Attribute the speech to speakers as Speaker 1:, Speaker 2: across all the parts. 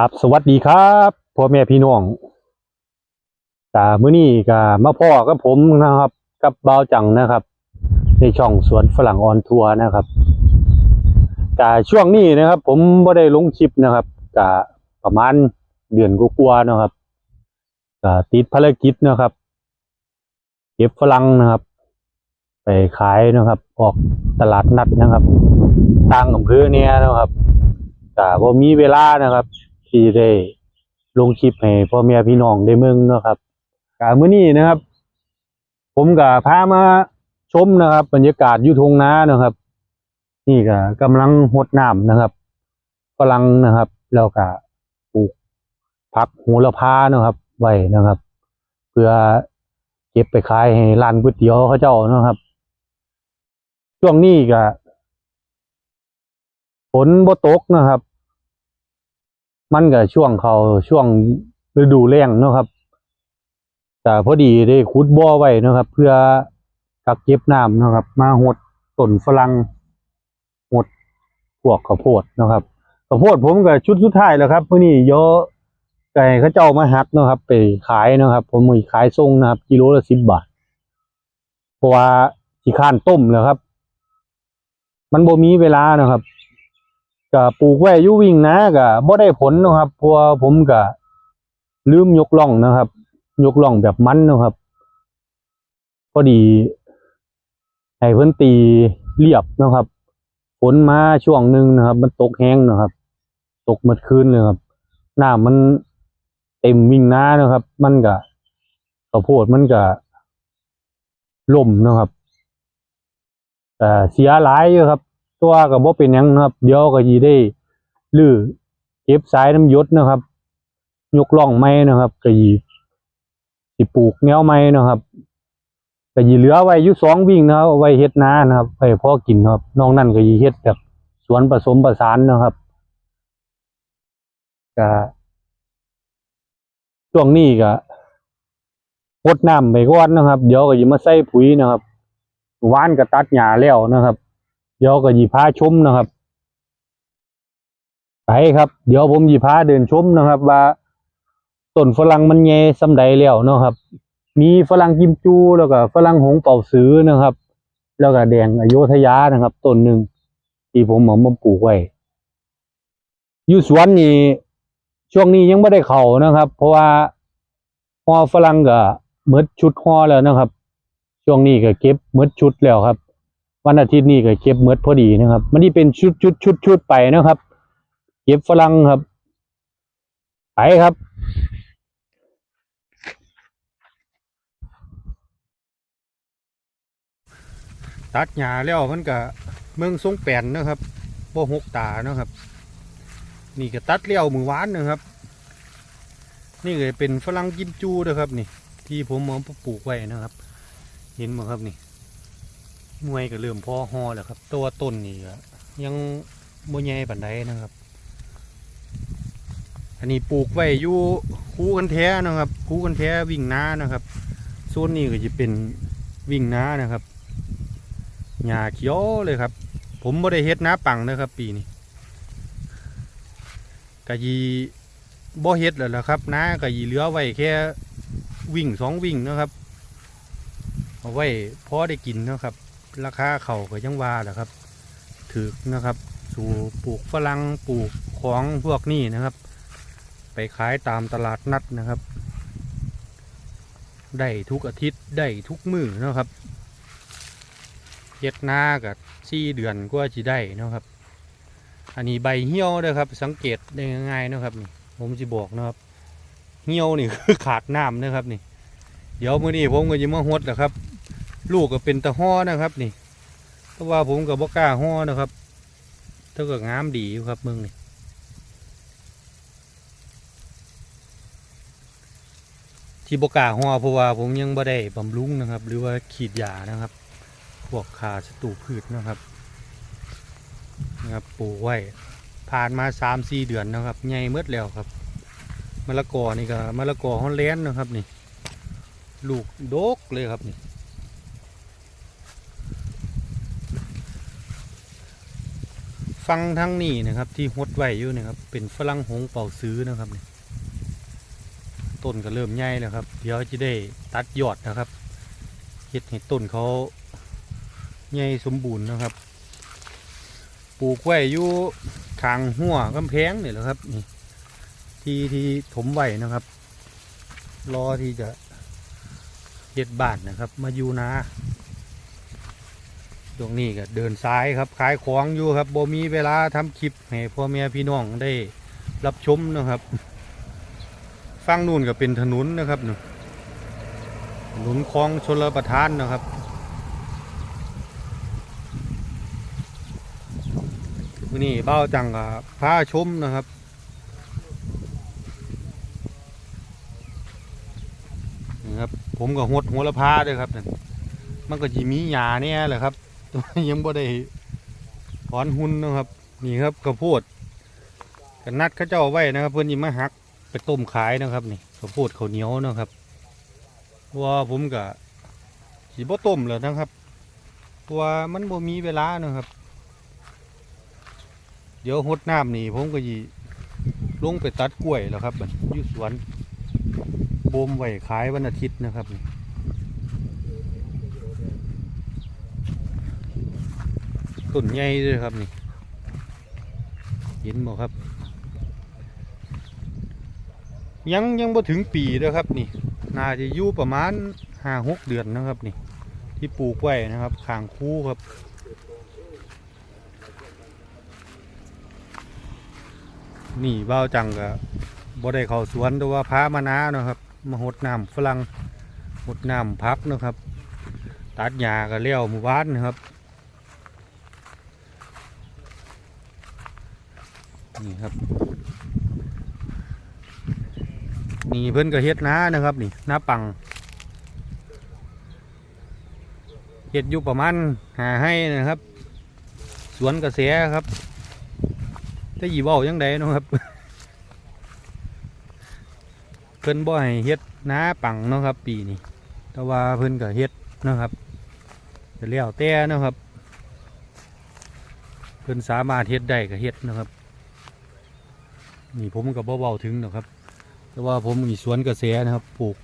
Speaker 1: ครับสวัสดีครับพ่อแม่พี่น้องกามื้อนี้ก็มาพ่อกับผมนะครับ กับบ่าวจังนะครับ ในช่องสวนฝรั่งออนทัวร์นะครับกาช่วงนี้นะครับ ผมบ่ได้ลงคลิปนะครับกาประมาณเดือนกว่าๆนะครับกาติดภารกิจนะครับ เก็บฝรั่งนะครับ ไปขายนะครับ ออกตลาดนัดนะครับต่างอำเภอเนี่ยนะครับก็บ่มีเวลานะครับ ที่ได้ลงคลิปให้พ่อแม่พี่น้องได้เมืองเนาะครับกามื้อนี้นะครับ ผมก็พามาชมนะครับ บรรยากาศยู่ทงนานะครับ นี่ก็กำลังหดน้ำนะครับฝรั่งนะครับแล้วก็ปลูกผักโหระพานะครับ ไว้นะครับ เพื่อเก็บไปขายให้ร้านก๋วยเตี๋ยวเขาเจ้านะครับ ช่วงนี้ก็ฝนบ่ตกนะครับ มันก็ช่วงเขาช่วงฤดูแล้งเนาะครับแต่พอดีได้ขุดบ่อไว้นะครับ เพื่อกักเก็บน้ำนะครับ มาหดต้นฝรั่งหดพวกข้าวโพดนะครับข้าวโพดผมก็ชุดสุดท้ายแล้วครับมื้อนี้เยอะไก่เขาเจ้ามาหักนะครับ ไปขายนะครับ ผมมีขายส่งนะครับ กิโลละสิบบาทเพราะว่าขี้ข้านต้มแล้วครับ มันบ่มีเวลานะครับ ก็ปลูกไว้อยู่วิ่งนะก็บ่ได้ผลนะครับเพราะว่าผมก็ลืมยกล่องนะครับ ยกล่องแบบมันนะครับพอดีให้เพิ่นตีเรียบนะครับฝนมาช่วงหนึ่งนะครับ มันตกแห้งนะครับ ตกหมดคืนเลยครับหน้ำมันเต็มวิ่งน้านะครับ มันก็ข้าวโพดมันก็ล่มนะครับแต่เสียหลายอยู่ครับ ตัวก็บ่เป็นยังนะครับ เดี๋ยวก็ยีได้ลื้อเก็บสายน้ำยศนะครับ ยกล่องไม้นะครับก็ยีสิปลูกแนวไม้นะครับก็ยีเหลือไว้ยู่สองวิ่งนะครับไว้เฮ็ดนานะครับไว้พอกินนะครับนอกนั้นก็ยีเฮ็ดแบบสวนผสมผสานนะครับก็ช่วงนี้ก็พดน้ำไปก่อนนะครับ เดี๋ยวก็ยีมาใส่ปุ๋ยนะครับ หวานก็ตัดหญ้าแล้วนะครับ เดี๋ยวก็หยีพาชมนะครับไปครับ เดี๋ยวผมหยีพาเดินชมนะครับ ว่าต้นฝรั่งมันแย่สำใดแล้วเนาะครับ มีฝรั่งกิมจูแล้วก็ฝรั่งหงเป่าซื้อนะครับ แล้วก็แดงอโยธยานะครับต้นหนึ่งที่ผมเอามาปลูกไว้อยู่สวนนี่ช่วงนี้ยังไม่ได้เข่านะครับ เพราะว่าฮอฝรั่งก็หมดชุดฮอแล้วนะครับ ช่วงนี้ก็เก็บหมดชุดแล้วครับ วันอาทิตย์นี้ก็เก็บเมดพอดีนะครับ มันนี่เป็นชุดชุดชุดชุดไปนะครับ เก็บฝรั่งครับ ไปครับตัดหญ้าแล้วมันก็เมืองทรงแปนนะครับบ่หกตานะครับ นี่ก็ตัดเลี้ยวมือหวานนะครับ นี่ก็เป็นฝรั่งกิมจูนะครับนี่ ที่ผมเอามปลูกไว้นะครับ เห็นไหมครับนี่ หน่วยก็เริ่มพอฮอแล้วครับ ตัวต้นนี่ก็ยังบ่ใหญ่ปานใดนะครับ อันนี้ปลูกไว้อยู่คูกันแท้นะครับ คูกันแท้วิ่งน้านะครับโซนนี้ก็จะเป็นวิ่งน้านะครับหญ้าเขียวเลยครับ ผมบ่ได้เฮ็ดน้าปังนะครับ ปีนี้ก็ยีบ่เฮ็ดแล้วล่ะครับน้าก็ยีเหลือไว้แค่วิ่งสองวิ่งนะครับเอาไว้พอได้กินนะครับ ราคาเขาก็ยังว่าแหละครับถือนะครับ สู่ปลูกฝรั่งปลูกของพวกนี้นะครับ ไปขายตามตลาดนัดนะครับ ได้ทุกอาทิตย์ได้ทุกมือนะครับเฮ็ดนากับสี่เดือนก็จะได้นะครับ อันนี้ใบเหี่ยวเด้อครับ สังเกตได้ง่ายๆนะครับนี่ผมจะบอกนะครับ เหี่ยวนี่คือขาดน้ำนะครับนี่ เดี๋ยวมื้อนี้ผมก็จะมาหดแหละครับ ลูกก็เป็นตะฮ้อนะครับ นี่เพราะว่าผมกับบ่กล้าฮ้อนะครับเท่ากับงามดีอยู่ครับเมืองนี่ที่บ่กล้าฮ้อเพราะว่าผมยังบ่ได้บำรุงนะครับ หรือว่าขีดยานะครับ พวกขาศัตรูพืชนะครับนะครับปลูกไว้ผ่านมาสามสี่เดือนนะครับใหญ่เมื่อแล้วครับมะละกอนี่ก็มะละกอฮอลแลนด์นะครับนี่ ลูกโดกเลยครับนี่ ฟังทั้งนี้นะครับ ที่หดไว้อยู่นะครับ เป็นฝรั่งหงเป่าซื้อนะครับนี่ต้นก็เริ่มใหญ่แล้วครับ เดี๋ยวจะได้ตัดยอดนะครับเฮ็ดให้ต้นเขาใหญ่สมบูรณ์นะครับ ปลูกไว้อยู่ขางหัวกำแพงนี่แหละครับนี่ที่ที่ถมไว้นะครับ รอที่จะเฮ็ดบานนะครับ มาอยู่นา ตรงนี้ก็เดินซ้ายครับขายของอยู่ครับโบมีเวลาทำคลิปให้พ่อแม่พี่น้องได้รับชมนะครับฟังนู่นก็เป็นถนนนะครับนู่นถนนคลองชลประทานนะครับนนี้เบ้าจังกับพาชมนะครับนี่ครับ ผมก็หดหัวละพาด้วยครับนั่นมันก็จะมีหญ้าเนี่ยแหละครับ ยังบ่ได้ถอนหุ่นนะครับ นี่ครับข้าวโพดกันนัดเขาเจ้าไว้นะครับ เพื่อนยิมาหักไปต้มขายนะครับนี่ข้าวโพดข้าวเหนียวนะครับว่าผมก็สีบ่ต้มแล้วนะครับเพราะว่ามันบ่มีเวลานะครับ เดี๋ยวหดน้ำนี่ผมก็ยีลงไปตัดกล้วยแล้วครับบัดอยู่สวนบ่มไว้ขายวันอาทิตย์นะครับนี่ ต้นใหญ่เลยครับนี่เห็นบ่ครับ ยังยังบ่ถึงปีเลยครับนี่น่าจะอยู่ประมาณห้าหกเดือนนะครับนี่ ที่ปลูกไว้นะครับขางคูครับนี่เบ้าจังก็บ่ได้เข้าสวนแต่ว่าพามานาเนาะครับมาหดน้ำฝรั่งหดน้ำพักนะครับ ตัดหญ้าก็เลี้ยวหมู่บ้านนะครับ นี่ครับ นี่เพิ่อนก็เฮ็ดน้านะครับนี่น้าปังเฮ็ดอยู่ประมาณหาให้นะครับ สวนกระแสครับจะหยีเว้ายังไดเนะครับ เพิ่อนบ่ให้เฮ็ดน้าปังเนาะครับ ปีนี้แต่ว่าเพิ่อนก็เฮ็ดนะครับจะแล้วแต่นะครับเพิ่อนสามารถเฮ็ดได้ก็เฮ็ดนะครับ นี่ผมก็บ่เบาถึงนะครับ แต่ว่าผมมีสวนเกษตรนะครับปลูก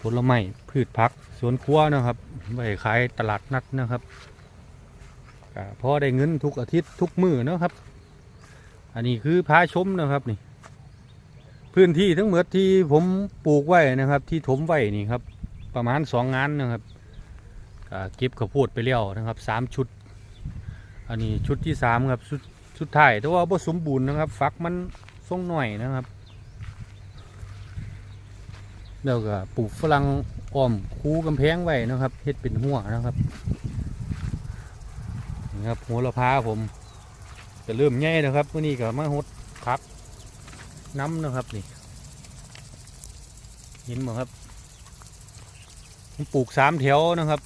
Speaker 1: ผลไม้พืชผักสวนครัวนะครับไว้ขายตลาดนัดนะครับพอได้เงินทุกอาทิตย์ทุกมื้อนะครับ อันนี้คือพาชมนะครับนี่ พื้นที่ทั้งหมดที่ผมปลูกไว้นะครับ ที่ถมไว้นี่ครับ ประมาณสองงานนะครับก็เก็บข้าวโพดไปแล้วนะครับสามชุด อันนี้ชุดที่สามครับชุดสุดท้ายแต่ว่าบ่สมบูรณ์นะครับ ฟักมัน ทรงหน่อยนะครับแล้วก็ปลูกฝรั่งอ้อมคูกำแพงไว้นะครับเฮ็ดเป็นหัวนะครับนี่ครับหัวละพาผมจะเริ่มใหญ่นะครับวันนี้ก็มาหดพักน้ำนะครับนี่เห็นไหมครับผมปลูกสามแถวนะครับ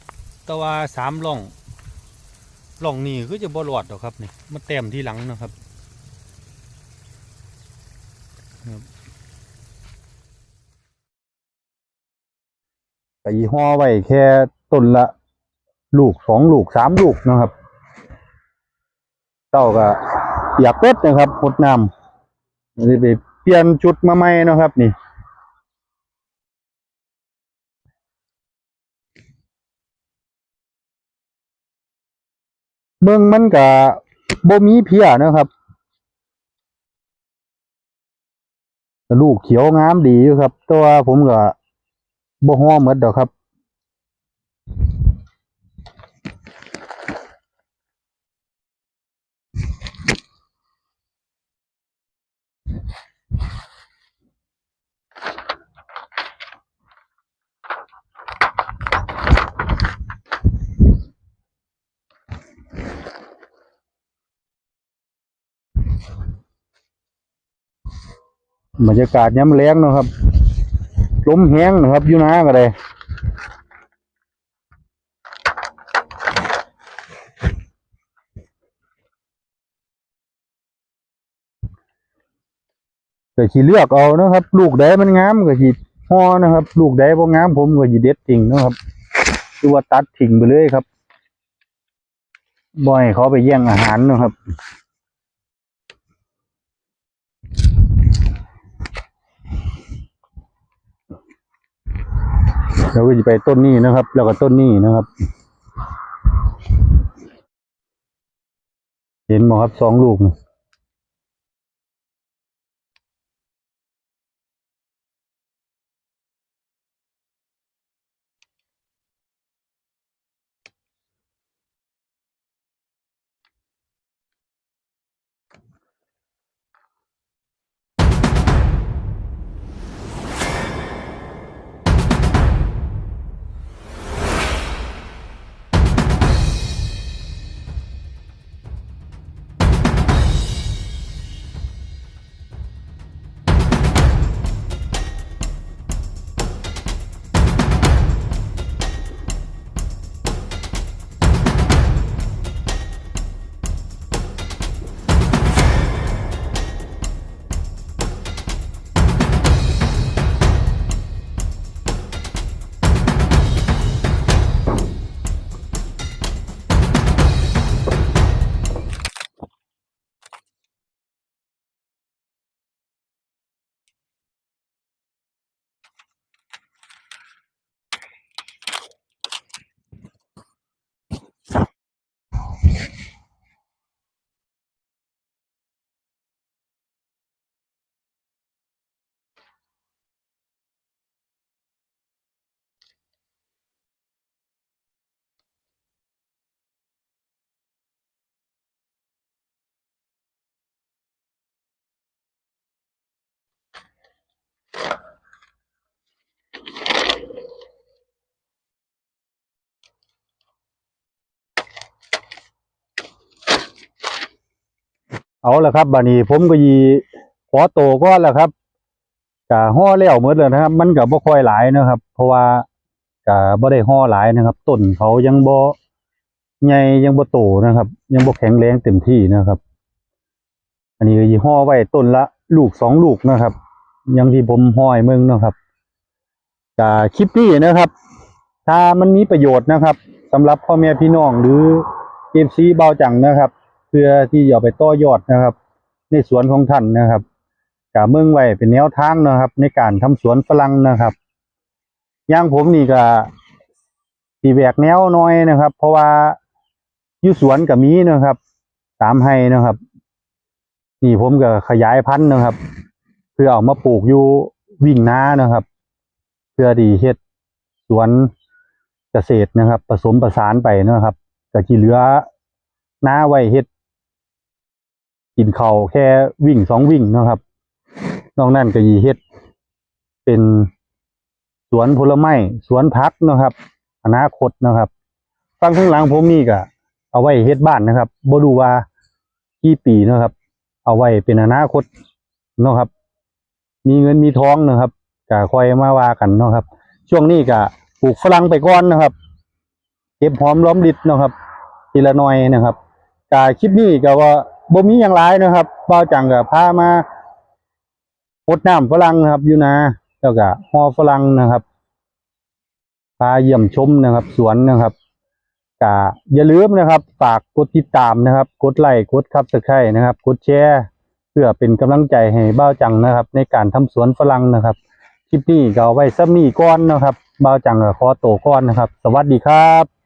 Speaker 1: แต่ว่าสามร่องร่องนี่คือจะบรอดหรอกครับนี่มาแต้มที่หลังนะครับ ครับไก่ห้อไว้แค่ต้นละ ลูกสองลูกสามลูกนะครับเต้าก็อยากเป็ดนะครับหดน้ำนี่ไปเปลี่ยนจุดมาใหม่นะครับ นี่เบิ่งมันก็บ่มีเพียนะครับแต่ ลูกเขียวงามดีอยู่ครับ แต่ว่าผมก็บ่ฮ้อหมดดอกครับ บรรยากาศย้ำแรงนะครับลมแห้งนะครับอยู่นาก็ได้ก็สิเลือกเอานะครับ ลูกใดมันงามก็สิห่อนะครับ ลูกใดบ่งามผมก็สิเด็ดทิ้งนะครับคือว่าตัดทิ้งไปเลยครับบ่ให้เขาไปแย่งอาหารนะครับ เราก็จะไปต้นนี้นะครับ แล้วก็ต้นนี้นะครับ เห็นไหมครับสองลูกนะ เอาละครับบัดนี้ผมก็ยีขอโตก็แล้วครับกะห่อแล้วหมดแล้วนะครับ มันก็บ่ค่อยหลายนะครับ เพราะว่ากะบ่ได้ห่อหลายนะครับต้นเขายังบ่ใหญ่ยังบ่โตนะครับ ยังบ่แข็งแรงเต็มที่นะครับ อันนี้ก็ยีห่อไว้ต้นละ ลูกสองลูกนะครับอยังที่ผมห่อให้เมืองนะครับกะคลิปนี้นะครับ ถ้ามันมีประโยชน์นะครับสำหรับพ่อแม่พี่น้องหรือเอฟซีเบาจังนะครับ เพื่อที่จะเอาไปต่อยอดนะครับ ในสวนของท่านนะครับกะเมืองไว้เป็นแนวทางนะครับ ในการทำสวนฝรั่งนะครับย่างผมนี่ก็สีแหวกแนวน้อยนะครับ เพราะว่าอยู่สวนกับมีนะครับ ตามให้นะครับ นี่ผมก็ขยายพันธุ์นะครับ เพื่อเอามาปลูกอยู่วิ่งนานะครับ เพื่อดีเฮ็ดสวนเกษตรนะครับ ผสมประสานไปนะครับก็ที่เหลือน้าไว้เฮ็ด กินเขาแค่วิ่งสองวิ่งนะครับ นอกนั้นก็ยีเฮ็ด เป็นสวนผลไม้สวนพักนะครับ อนาคตนะครับฟังข้างหลังผมนี่ก็เอาไว้เฮ็ดบ้านนะครับบดูว่ากี่ปีนะครับ เอาไว้เป็นอนาคตนะครับ มีเงินมีท้องนะครับก็คอยมาว่ากันนะครับ ช่วงนี้ก็ปลูกฝรั่งไปก่อนนะครับ เก็บหอมล้อมริดนะครับ ทีละหน่อยนะครับกาคลิปนี้ก็ว่า บ่มีอย่างไรนะครับเบาจังกับพามาพดน้ำฝรั่งนะครับอยู่นะแล้วก็หอฝรั่งนะครับพาเยี่ยมชมนะครับ สวนนะครับกาอย่าลืมนะครับ ฝากกดติดตามนะครับ กดไลค์กดครับสไครนะครับ กดแชร์เพื่อเป็นกำลังใจให้เบ้าจังนะครับ ในการทำสวนฝรั่งนะครับคลิปนี้ก็เอาไว้ซ้ำนี้ก้อนนะครับเบ้าจังกับขอโตก้อนนะครับ สวัสดีครับ